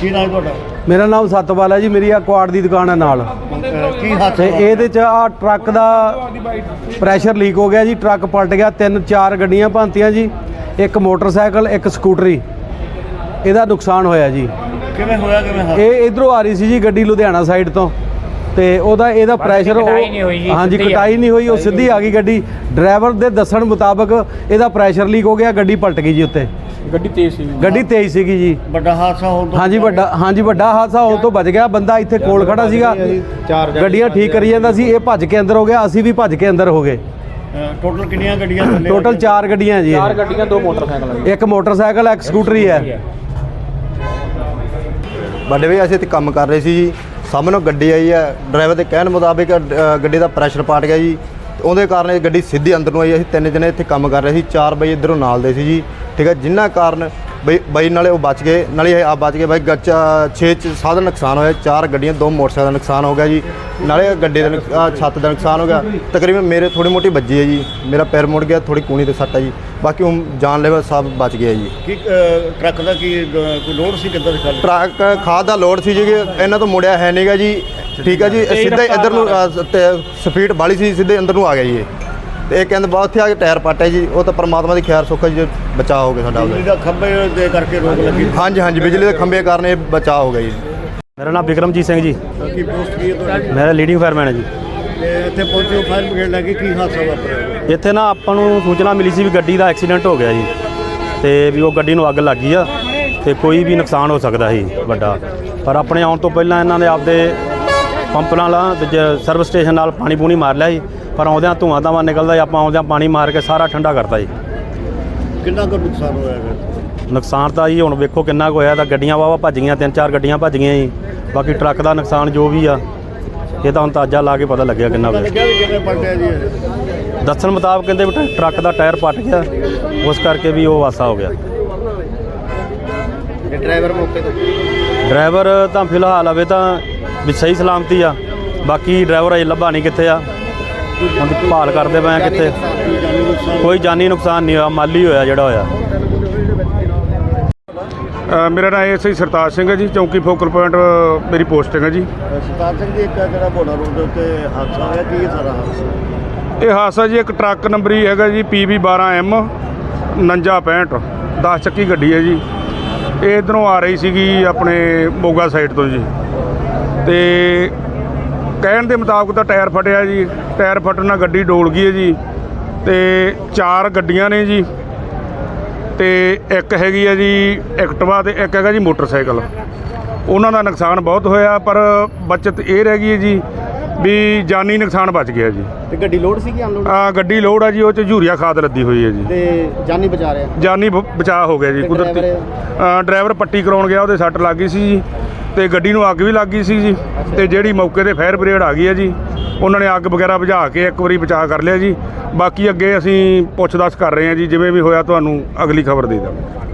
ਕੀ ਨਾਮ ਤੁਹਾਡਾ? ਮੇਰਾ ਨਾਮ ਸਤਪਾਲ ਹੈ ਜੀ ਮੇਰੀ ਆ ਕੁਆੜ ਦੀ ਦੁਕਾਨ ਹੈ ਨਾਲ। ਅਹ ਕੀ ਹਾਦਸਾ ਤੇ? ਇਹਦੇ ਚ ਆ ਟਰੱਕ ਦਾ ਪ੍ਰੈਸ਼ਰ ਲੀਕ ਹੋ ਗਿਆ ਜੀ ਟਰੱਕ ਪਲਟ ਗਿਆ ਤਿੰਨ ਚਾਰ ਗੱਡੀਆਂ ਭੰਤੀਆਂ ਜੀ ਇੱਕ ਮੋਟਰਸਾਈਕਲ ਇੱਕ ਸਕੂਟਰੀ। ਇਹਦਾ ਨੁਕਸਾਨ ਹੋਇਆ ਜੀ। ਕਿਵੇਂ ਹੋਇਆ ਕਿਵੇਂ ਹਾਦਸਾ? ਇਹ ਇਧਰੋਂ ਆ ਰਹੀ ਸੀ ਜੀ ਗੱਡੀ ਲੁਧਿਆਣਾ ਸਾਈਡ ਤੋਂ। ਤੇ ਉਹਦਾ ਇਹਦਾ ਪ੍ਰੈਸ਼ਰ ਜੀ, ਹਾਂਜੀ ਕਟਾਈ ਨਹੀਂ ਹੋਈ ਉਹ ਸਿੱਧੀ ਆ ਗਈ ਗੱਡੀ। ਡਰਾਈਵਰ ਦੇ ਦੱਸਣ ਮੁਤਾਬਕ ਇਹਦਾ ਪ੍ਰੈਸ਼ਰ ਲੀਕ ਹੋ ਗਿਆ ਗੱਡੀ ਪਲਟ ਗਈ ਜੀ ਉੱਤੇ। ਗੱਡੀ ਤੇਜ਼ ਸੀ ਗੱਡੀ ਤੇਜ਼ ਸੀਗੀ ਜੀ। ਵੱਡਾ ਹਾਦਸਾ ਹੋਣ ਤੋਂ ਹਾਂਜੀ ਵੱਡਾ ਹਾਂਜੀ ਵੱਡਾ ਹਾਦਸਾ ਹੋਣ ਤੋਂ ਬਚ ਗਿਆ ਬੰਦਾ ਇੱਥੇ ਕੋਲ ਖੜਾ ਸੀਗਾ। ਗੱਡੀਆਂ ਠੀਕ ਕਰੀ ਜਾਂਦਾ ਸੀ ਇਹ ਭੱਜ ਕੇ ਅੰਦਰ ਹੋ ਗਿਆ ਅਸੀਂ ਵੀ ਭੱਜ ਕੇ ਅੰਦਰ ਹੋ ਗਏ। ਟੋਟਲ ਕਿੰਨੀਆਂ ਗੱਡੀਆਂ ਥੱਲੇ ਟੋਟਲ 4 ਗੱਡੀਆਂ ਜੀ ਇਹ। ਚਾਰ ਗੱਡੀਆਂ ਦੋ ਮੋਟਰਸਾਈਕਲ ਇੱਕ ਮੋਟਰਸਾਈਕਲ ਇੱਕ ਸਕੂਟਰੀ ਹੈ। ਵੱਡੇ ਵੀ ਅਸੀਂ ਇੱਥੇ ਕੰਮ ਕਰ ਰਹੇ ਸੀ ਜੀ। ਸਾਹਮਣੇ ਗੱਡੀ ਆਈ ਹੈ ਡਰਾਈਵਰ ਦੇ ਕਹਿਣ ਮੁਤਾਬਿਕ ਗੱਡੀ ਦਾ ਪ੍ਰੈਸ਼ਰ ਪਾਟ ਗਿਆ ਜੀ। ਤੇ ਉਹਦੇ ਕਾਰਨ ਇਹ ਗੱਡੀ ਸਿੱਧੀ ਅੰਦਰ ਨੂੰ ਆਈ ਅਸੀਂ ਤਿੰਨ ਜਣੇ ਇੱਥੇ ਕੰਮ ਕਰ ਰਹੇ ਸੀ, ਚਾਰ ਬਈ ਇਧਰੋਂ ਨਾਲ ਦੇ ਸੀ ਜੀ। ਠੀਕ ਹੈ, ਜਿੰਨਾ ਕਾਰਨ ਬਈ ਬਈ ਨਾਲੇ ਉਹ ਬਚ ਗਏ। ਨਾਲੇ ਇਹ ਆ ਬਚ ਗਏ ਬਈ ਗੱਚਾ 6 ਚ ਸਾਧਨ ਨੁਕਸਾਨ ਹੋਇਆ ਚਾਰ ਗੱਡੀਆਂ ਦੋ ਮੋਟਰਸਾਈਕਲ ਦਾ ਨੁਕਸਾਨ ਹੋ ਗਿਆ ਜੀ। ਨਾਲੇ ਗੱਡੀ ਦਾ ਨੁਕ- ਆਹ ਛੱਤ ਦਾ ਨੁਕਸਾਨ ਹੋ ਗਿਆ। ਤਕਰੀਬਨ ਮੇਰੇ ਥੋੜੀ ਮੋਟੀ ਵੱਜੀ ਹੈ ਜੀ। ਮੇਰਾ ਪੈਰ ਮੁੜ ਗਿਆ ਥੋੜੀ ਕੂਣੀ ਤੇ ਸੱਟ ਹੈ ਜੀ। ਬਾਕੀ ਹੁਣ ਜਾਨ ਲੈਵਾ ਸਭ ਬਚ ਗਿਆ ਜੀ। ਕੀ ਟਰੱਕ ਦਾ ਕੀ ਅਹ, ਕੋਈ ਲੋਡ ਸੀ ਕਿੱਦਾਂ ਦੀ ਗੱਲ? ਟਰੱਕ ਖਾਦ ਦਾ ਲੋਡ ਸੀ ਜੀ ਕਿ ਇਹਨਾਂ ਤੋਂ ਮੁੜਿਆ ਹੈ ਨਹੀਂਗਾ ਜੀ। ਠੀਕ ਹੈ ਜੀ ਸਿੱਧਾ ਹੀ ਇੱਧਰ ਨੂੰ ਅ, ਤੇ ਸਪੀਡ ਬਾਲੀ ਸੀ ਸਿੱਧੇ ਅੰਦਰ ਨੂੰ ਆ ਗਿਆ ਜੀ ਇਹ। ਤੇ ਇਹ ਕਹਿੰਦੇ ਬਹੁਤ ਇੱਥੇ ਆ ਕੇ ਟਾਇਰ ਪਾਟਿਆ ਜੀ ਉਹ ਤਾਂ ਪਰਮਾਤਮਾ ਦੀ ਖੈਰ ਸੁੱਖ ਹੈ ਜੀ ਬਚਾਅ ਹੋ ਗਿਆ ਸਾਡਾ ਬਿਜਲੀ ਉਹਦਾ ਦਾ ਖੰਭੇ ਦੇ ਕਰਕੇ ਰੋਕ ਲੱਗੀ। ਹਾਂਜੀ ਹਾਂਜੀ ਬਿਜਲੀ ਦੇ ਖੰਭੇ ਕਾਰਨ ਇਹ ਬਚਾਅ ਹੋ ਗਿਆ ਜੀ। ਮੇਰਾ ਨਾਮ ਵਿਕਰਮਜੀਤ ਸਿੰਘ ਜੀ। ਕੀ ਪੋਸਟ ਕੀ ਹੈ ਤੁਹਾਡੀ? ਮੇਰਾ ਲੀਡਿੰਗ ਫਾਇਰਮੈਨ ਹੈ ਜੀ। ਤੇ ਇੱਥੇ ਪਹੁੰਚੇ ਫਾਇਰ ਬ੍ਰਿਗੇਡ ਲੱਗੀ ਕੀ ਹਾਦਸਾ ਵਾਪਰਿਆ? ਇੱਥੇ ਨਾ ਆਪਾਂ ਨੂੰ ਸੂਚਨਾ ਮਿਲੀ ਸੀ ਵੀ ਗੱਡੀ ਦਾ ਐਕਸੀਡੈਂਟ ਹੋ ਗਿਆ ਜੀ। ਤੇ ਵੀ ਉਹ ਗੱਡੀ ਨੂੰ ਅੱਗ ਲੱਗ ਗਈ ਆ ਤੇ ਕੋਈ ਵੀ ਨੁਕਸਾਨ ਹੋ ਸਕਦਾ ਸੀ ਵੱਡਾ। ਪਰ ਆਪਣੇ ਆਉਣ ਤੋਂ ਪਹਿਲਾਂ ਇਹਨਾਂ ਨੇ ਆਪਦੇ ਪੰਪ ਨਾਲ ਸਰਵਿਸ ਸਟੇਸ਼ਨ ਨਾਲ ਪਾਣੀ ਪੂਣੀ ਮਾਰ ਲਿਆ ਜੀ। ਪਰ ਆਉਂਦਿਆਂ ਧੂਆਂ ਧਾਵਾਂ ਨਿਕਲਦਾ ਜੀ ਆਪਾਂ ਆਉਂਦਿਆਂ ਪਾਣੀ ਮਾਰ ਕੇ ਸਾਰਾ ਠੰਡਾ ਕਰਤਾ ਜੀ। ਕਿੰਨਾ ਕੁ ਨੁਕਸਾਨ ਹੋਇਆ ਹੈਗਾ? ਨੁਕਸਾਨ ਤਾਂ ਜੀ ਹੁਣ ਵੇਖੋ ਕਿੰਨਾ ਕੁ ਹੋਇਆ ਤਾਂ ਗੱਡੀਆਂ ਵਾਵਾ ਭੱਜ ਗਈਆਂ ਤਿੰਨ ਚਾਰ ਗੱਡੀਆਂ ਭੱਜ ਗਈਆਂ ਜੀ। ਬਾਕੀ ਟਰੱਕ ਦਾ ਨੁਕਸਾਨ ਜੋ ਵੀ ਆ ਇਹ ਤਾਂ ਅੰਦਾਜ਼ਾ ਲਾ ਕੇ ਪਤਾ ਲੱਗਿਆ ਕਿੰਨਾ ਇਹ? ਦੱਸਣ ਮੁਤਾਬਕ ਕਹਿੰਦੇ ਵੀ ਟਰੱਕ ਦਾ ਟਾਇਰ ਪੱਟ ਗਿਆ ਉਸ ਕਰਕੇ ਵੀ ਉਹ ਹਾਦਸਾ ਹੋ ਗਿਆ। ਡਰਾਈਵਰ ਮੌਕੇ ਤੇ? ਡਰਾਈਵਰ ਤਾਂ ਫਿਲਹਾਲ ਅਵੇ ਤਾਂ ਵੀ ਸਹੀ ਸਲਾਮਤੀ ਆ। ਬਾਕੀ ਡਰਾਈਵਰ ਅਜੇ ਲੱਭਾ ਨਹੀਂ ਕਿੱਥੇ ਆ। ਹੁਣ ਭਾਲ ਕਰਦੇ ਪਏ ਆ ਕਿੱਥੇ। ਕੋਈ ਜਾਨੀ ਨੁਕਸਾਨ ਨਹੀਂ ਹੋਇਆ ਮਾਲੀ ਹੋਇਆ ਜਿਹੜਾ ਹੋਇਆ। ਅ, ਮੇਰਾ ਨਾਮ ਐਸਆਈ ਸਰਤਾਜ ਸਿੰਘ ਹੈ ਜੀ ਚੌਂਕੀ ਫੋਕਲ ਪੁਆਇੰਟ ਮੇਰੀ ਪੋਸਟਿੰਗ ਹੈ ਜੀ। ਸਰਦਾਰ ਸਿੰਘ ਜੀ ਇੱਕ ਜਿਹੜਾ ਬੋੜਾ ਰੋਡ ਦੇ ਉੱਤੇ ਹਾਦਸਾ ਹੋਇਆ ਕੀ ਇਹ ਸਾਰਾ ਹਾਦਸਾ? ਇਹ ਹਾਦਸਾ ਜੀ ਇੱਕ ਟਰੱਕ ਨੰਬਰੀ ਹੈਗਾ ਜੀ PB 12M 4965 10 ਚੱਕੀ ਗੱਡੀ ਹੈ ਜੀ। ਇਹ ਇਧਰੋਂ ਆ ਰਹੀ ਸੀਗੀ ਆਪਣੇ ਮੋਗਾ ਸਾਈਡ ਤੋਂ ਜੀ। ਤੇ ਕਹਿਣ ਦੇ ਮੁਤਾਬਕ ਤਾਂ ਟਾਇਰ ਫਟਿਆ ਜੀ ਟਾਇਰ ਫਟਣ ਨਾਲ ਗੱਡੀ ਡੋਲ ਗਈ ਹੈ ਜੀ ਤੇ ਚਾਰ ਗੱਡੀਆਂ ਨੇ ਜੀ ਤੇ ਇੱਕ ਹੈਗੀ ਹੈ ਜੀ ਐਕਟਿਵਾ ਤੇ ਇੱਕ ਹੈਗਾ ਜੀ ਮੋਟਰਸਾਈਕਲ। ਉਹਨਾਂ ਦਾ ਨੁਕਸਾਨ ਬਹੁਤ ਹੋਇਆ ਪਰ ਬਚਤ ਇਹ ਰਹਿ ਗਈ ਹੈ ਜੀ ਵੀ ਜਾਨੀ ਨੁਕਸਾਨ ਬਚ ਗਿਆ ਜੀ। ਤੇ ਗੱਡੀ ਲੋਡ ਸੀ ਕਿ ਅਨਲੋਡ? ਆ ਗੱਡੀ ਲੋਡ ਆ ਜੀ ਉਹ ਚ ਯੂਰੀਆ ਖਾਦ ਲੱਦੀ ਹੋਈ ਹੈ ਜੀ। ਤੇ ਜਾਨੀ ਬਚਾ ਰਿਹਾ? ਜਾਨੀ ਬ- ਬਚਾਅ ਹੋ ਗਿਆ ਜੀ ਤੇ ਕੁਦਰਤੀ ਡਰਾਈਵਰ? ਅ, ਡਰਾਈਵਰ ਪੱਟੀ ਕਰਾਉਣ ਗਿਆ ਉਹਦੇ ਸੱਟ ਲੱਗ ਗਈ ਸੀ ਜੀ। ਤੇ ਗੱਡੀ ਨੂੰ ਅੱਗ ਵੀ ਲੱਗ ਗਈ ਸੀ ਜੀ ਤੇ ਜਿਹੜੀ ਮੌਕੇ ਤੇ ਫਾਇਰ ਬ੍ਰਿਗੇਡ ਆ ਗਈ ਹੈ ਜੀ ਉਹਨਾਂ ਨੇ ਅੱਗ ਵਗੈਰਾ ਬੁਝਾ ਕੇ ਇੱਕ ਵਾਰੀ ਬਚਾਅ ਕਰ ਲਿਆ ਜੀ। ਬਾਕੀ ਅੱਗੇ ਅਸੀਂ ਪੁੱਛ ਦੱਸ ਕਰ ਰਹੇ ਹਾਂ ਜੀ ਜਿਵੇਂ ਵੀ ਹੋਇਆ ਤੁਹਾਨੂੰ ਅਗਲੀ ਖਬਰ ਦੇ ਦਾਂਗੇ।